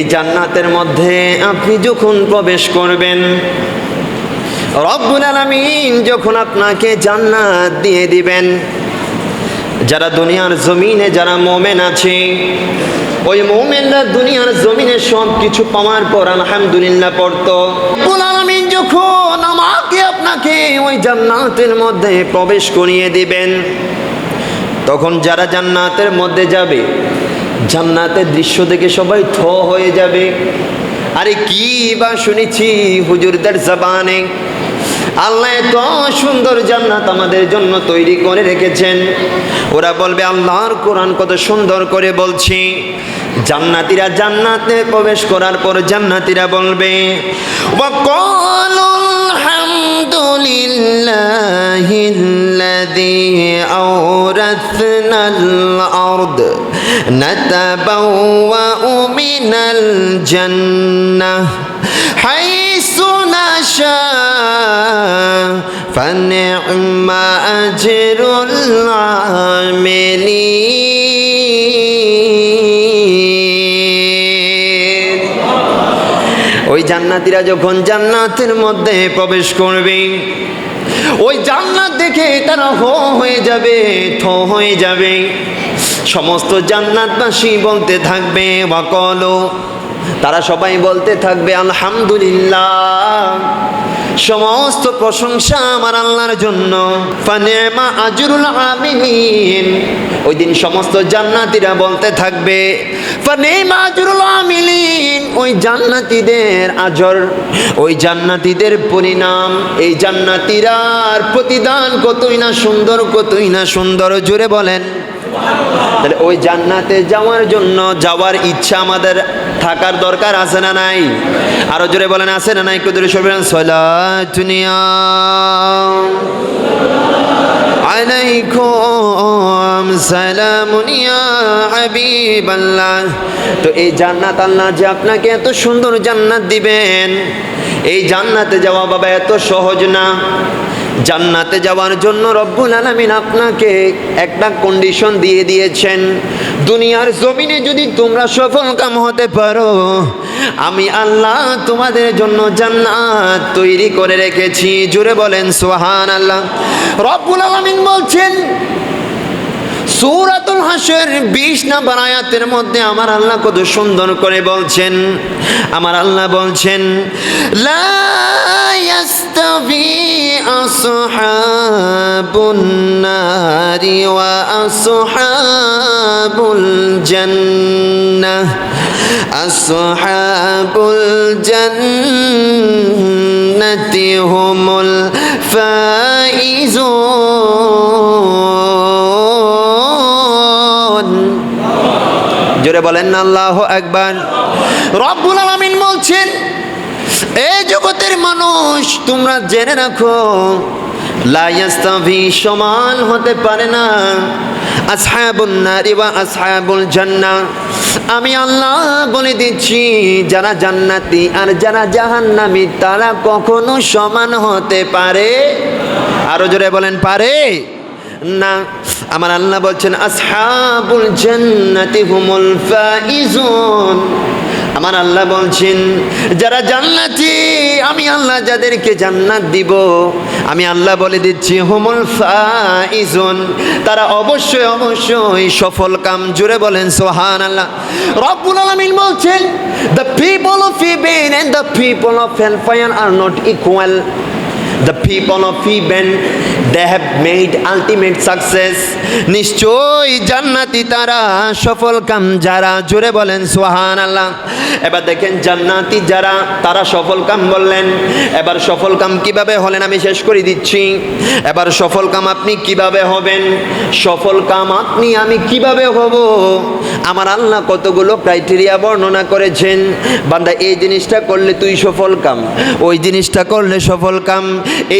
এই জান্নাতের মধ্যে আপনি যখন প্রবেশ করবেন, রব্বুল আলামিন যখন আপনাকে জান্নাত দিয়ে দিবেন, যারা দুনিয়ার জমিনে, যারা মোমেন আছে, ওই মোমেনরা দুনিয়ার জমিনে সব কিছু পাওয়ার পর আলহামদুলিল্লাহ পড়ত। রব্বুল আলামিন যখন আমাকে আপনাকে ওই জান্নাতের মধ্যে প্রবেশ করিয়ে দিবেন, তখন যারা জান্নাতের মধ্যে যাবে জান্নাতের দৃশ্য দেখে সবাই থ হয়ে যাবে। আরে কি বা শুনেছি হুজুরদের জবানে? আল্লাহ এত সুন্দর জান্নাত আমাদের জন্য তৈরি করে রেখেছেন। ওরা বলবে, আল্লাহর কোরআন কত সুন্দর করে বলছি। জান্নাতিরা জান্নাতে প্রবেশ করার পর জান্নাতিরা বলবে আলহামদুলিল্লাহিল্লাযী نتبوأ من الجنة حيث نشاء فنعم أجر العاملين ওই জান্নাতিরা যখন জান্নাতের মধ্যে প্রবেশ করবে ওই জান্নাত দেখে তারা হো হয়ে যাবে থ হয়ে যাবে সমস্ত জান্নাতবাসী বলতে থাকবে, ওয়াকলো। তারা সবাই বলতে থাকবে, আলহামদুলিল্লাহ। সমস্ত প্রশংসা আমার আল্লাহর জন্য। ফানেমা আজরুল আমিলিন ওই দিন সমস্ত জান্নাতীরা বলতে থাকবে ফানেমা আজরুল আমিলিন ওই জান্নাতীদের আজর, ওই জান্নাতীদের পরিণাম। এই জান্নাতীরার প্রতিদান কতই না সুন্দর, কতই না সুন্দর জুড়ে বলেন। তাহলে ওই জান্নাতে যাওয়ার জন্য যাওয়ার ইচ্ছা আমাদের থাকার দরকার আছে না নাই? আরও জোরে বলেন, আছে না নাই? কুদুরে সরবেন আলাইকুম সালামুন ইয়া হাবিবাল্লাহ। তো এই জান্নাত আল্লাহ যে আপনাকে এত সুন্দর জান্নাত দিবেন, এই জান্নাতে যাওয়া বাবা এত সহজ না। জান্নাতে যাওয়ার জন্য রব্বুল আলামিন আপনাকে একটা কন্ডিশন দিয়ে দিয়েছেন। দুনিয়ার জমিনে যদি তোমরা সফল কাম হতে পারো, আমি আল্লাহ তোমাদের জন্য জান্নাত তৈরি করে রেখেছি। জুড়ে বলেন সোহান আল্লাহ রব্বুল আলামিন বলছেন, সূরাতুল হাসর 20 নম্বর আয়াতের মধ্যে আমার আল্লাহ কত সুন্দর করে বলছেন। আমার আল্লাহ বলছেন, লা ওয়া আসহাবুল জান্নাহ। আসহাবুল জান্নাতি হুমুল ফাইজুন। জোরে বলেন আল্লাহ একবার রব্বুল আলামিন বলছেন এই জগতের মানুষ, তোমরা জেনে রাখো লাইয়াস্তাভি সমান হতে পারে না। আসহাবুন নারি ওয়া আসহাবুল জান্নাহ আমি আল্লাহ বলে দিচ্ছি, যারা জান্নাতি আর যারা জাহান্নামী, তারা কখনো সমান হতে পারে? আরও জোরে বলেন, পারে? না। আমার আল্লাহ বলছেন, আসহাবুল জান্নাতি হুমুল ফাইজুন। আমার আল্লাহ বলছেন যারা জান্নাতি আমি আল্লাহ যাদেরকে জান্নাত দিব আমি আল্লাহ বলে দিচ্ছি হুমুল ফাইজুন। তারা অবশ্যই অবশ্যই সফল কাম জুড়ে বলেন সোহান আল্লাহ রব্বুল আলামিন বলছেন the people of heaven and the people of hellfire are not equal the people of Feben, they have made ultimate success. নিশ্চয়ই জান্নাতি তারা সফল কাম যারা জোরে বলেন সোহান আল্লাহ এবার দেখেন জান্নাতি যারা, তারা সফল কাম বললেন। এবার সফল কাম কীভাবে হলেন আমি শেষ করে দিচ্ছি। এবার সফল কাম আপনি কীভাবে হবেন? সফল কাম আপনি আমি কীভাবে হব? আমার আল্লাহ কতগুলো ক্রাইটেরিয়া বর্ণনা করেছেন। বান্দা, এই জিনিসটা করলে তুই সফল কাম, ওই জিনিসটা করলে সফল কাম।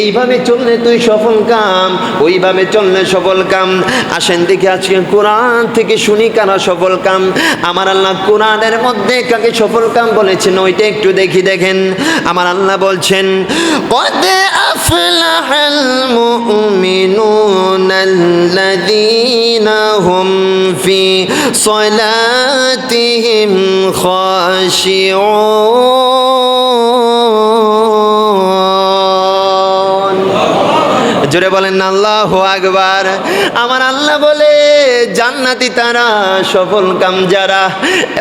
এইভাবে চললে তুই সফল কাম। কাম ওইভাবে চললে সফল কাম আসেন দেখে আজকে কোরআন থেকে শুনি কারা সফল কাম আমার আল্লাহ কোরআনের মধ্যে কাকে সফল কাম বলেছেন ওইটা একটু দেখি দেখেন আমার আল্লাহ বলছেন قد أفلح المؤمنون الذين هم في صلاتهم خاشعون জোরে বলেন, আল্লাহ আকবার। আমার আল্লাহ বলে, জান্নাতি তারা, সফল কাম যারা।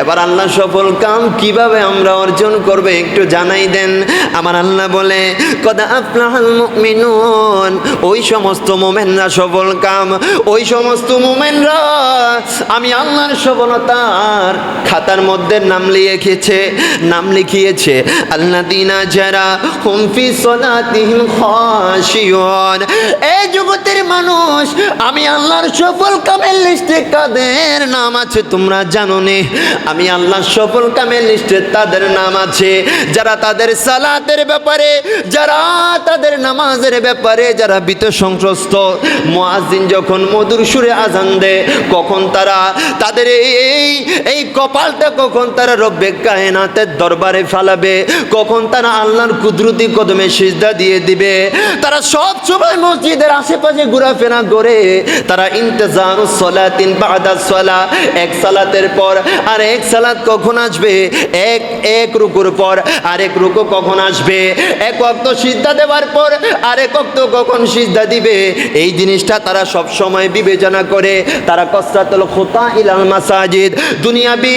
এবার আল্লাহ সফল কাম কীভাবে আমরা অর্জন করবে একটু জানাই দেন। আমার আল্লাহ বলে, কদা আফলাহাল মুমিনুন। ওই সমস্ত মোমেনরা সফল কাম, ওই সমস্ত মোমেনরা আমি আল্লাহর সফলতার খাতার মধ্যে নাম লিখেছে, নাম লিখিয়েছে আল্লাহ দিনা যারা হুমফি সলাতিহিম খাশিয়ুন এই মানুষ, আমি আল্লাহর সফল কামের লিস্টে কাদের নাম আছে তোমরা জানো নে আমি আল্লাহর সফল কামের লিস্টে তাদের নাম আছে। যারা তাদের সালাতের ব্যাপারে, যারা তাদের নামাজের ব্যাপারে, যারা বিত যখন মধুর সুরে আজান দেয়, কখন তারা তাদের এই এই কপালটা কখন তারা রব্বে কায়নাতের দরবারে ফালাবে, কখন তারা আল্লাহর কুদরতি কদমে সিজদা দিয়ে দিবে, তারা সব সময় মসজিদের আশেপাশে ঘোরাফেরা করে তারা ইন্তজার সলাতিন বাদা সলা, এক সালাতের পর আর এক সালাত কখন আসবে? এক এক রুকুর পর আরেক রুকু কখন আসবে? এক অক্ত সিজদা দেওয়ার পর আরেক অক্ত কখন সিজদা দিবে? এই জিনিসটা তারা সব সময় বিবেচনা করে। তারা কসরাতুল খোতা ইলাল মাসাজিদ। দুনিয়াবি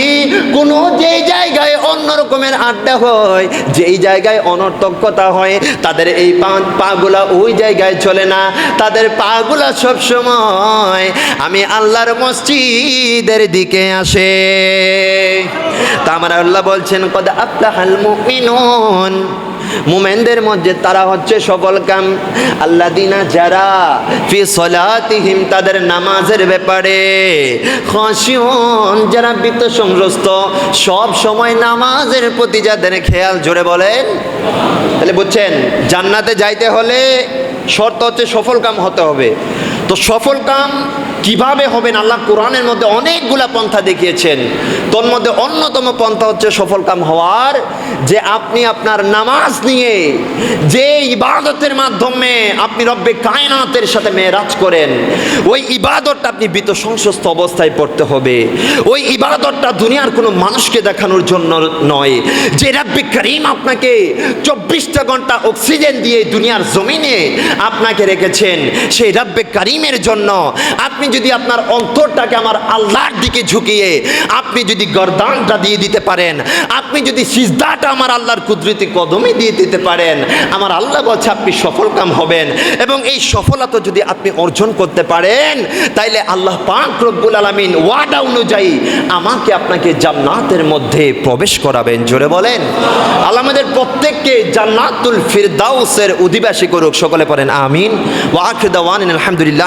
কোনো যেই জায়গায় অন্য রকমের আড্ডা হয়, যেই জায়গায় অনর্থকতা হয়, তাদের এই পা পাগুলা ওই জায়গায় চলে না, তাদের পাগুলা সব সময় আমি আল্লাহর মসজিদের দিকে আসে। তা আমার আল্লাহ বলছেন, কদ আফলাহাল মুমিনুন। মুমেনদের মধ্যে তারা হচ্ছে সফল কাম। আল্লাহ দিনা যারা ফি সলাতিহিম তাদের নামাজের ব্যাপারে খসিউন যারা বিত্ত সংগ্রস্ত সব সময় নামাজের প্রতি যাদের খেয়াল, জোরে বলেন। তাহলে বুঝছেন, জান্নাতে যাইতে হলে শর্ত হচ্ছে সফল কাম হতে হবে। তো সফল কাম কীভাবে হবেন আল্লাহ কোরআনের মধ্যে অনেকগুলা পন্থা দেখিয়েছেন। তোর মধ্যে অন্যতম পন্থা হচ্ছে সফল কাম হওয়ার, যে আপনি আপনার নামাজ নিয়ে যে ইবাদতের মাধ্যমে আপনি রব্বে কায়নাতের সাথে মেয়েরাজ করেন, ওই ইবাদতটা আপনি বিত সংসস্ত অবস্থায় পড়তে হবে। ওই ইবাদতটা দুনিয়ার কোনো মানুষকে দেখানোর জন্য নয়। যে রাব্বে করিম আপনাকে চব্বিশটা ঘণ্টা অক্সিজেন দিয়ে দুনিয়ার জমিনে আপনাকে রেখেছেন, সেই রাব্বে করিমের জন্য আপনি যদি আপনার অন্তরটাকে আমার আল্লাহর দিকে ঝুঁকিয়ে আপনি যদি গরদানটা দিয়ে দিতে পারেন, আপনি যদি সিজদাটা আমার আল্লাহর কুদরতি কদমে দিয়ে দিতে পারেন, আমার আল্লাহ বলছে আপনি সফল কাম হবেন এবং এই সফলতা যদি আপনি অর্জন করতে পারেন, তাইলে আল্লাহ পাক রব্বুল আলামিন ওয়াদা অনুযায়ী আমাকে আপনাকে জান্নাতের মধ্যে প্রবেশ করাবেন। জোরে বলেন। আল্লাহ আমাদের প্রত্যেককে জান্নাতুল ফিরদাউসের অধিবাসী করুক। সকলে পড়েন, আমিন। ওয়াখির দাওয়ান আলহামদুলিল্লাহ